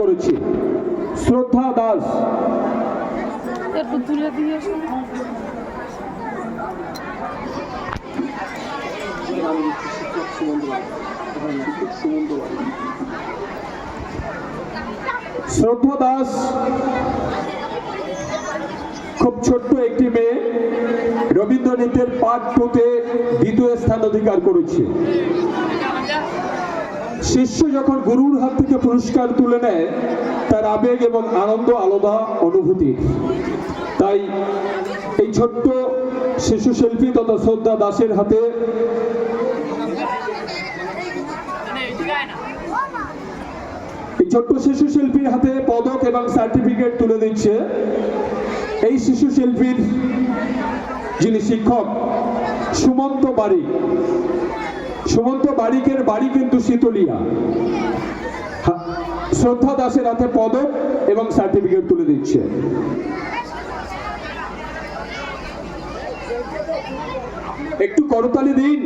করেছে। শ্রদ্ধা দাস। শ্রদ্ধা দাস খুব ছোট্ট একটি মেয়ে রবীন্দ্রনাথের পাঠ টুতে দ্বিতীয় স্থান অধিকার করেছে। শিষ্য যখন গুরুর হাত থেকে পুরস্কার তুলে নেয়, তার আবেগ এবং আনন্দ আলাদা অনুভূতি। তাই এই ছোট্ট শিশু শিল্পী তথা শ্রদ্ধা দাসের হাতে এই ছোট্ট শিশু শিল্পীর হাতে পদক এবং সার্টিফিকেট তুলে দিচ্ছে এই শিশু শিল্পীর যিনি শিক্ষক সুমন্ত বারিক। সুমন্ত বারিকের বাড়ি কিন্তু শীতলিয়া। শ্রদ্ধা দাসের হাতে পদক এবং সার্টিফিকেট তুলে দিচ্ছে। একটু করতালি দিন।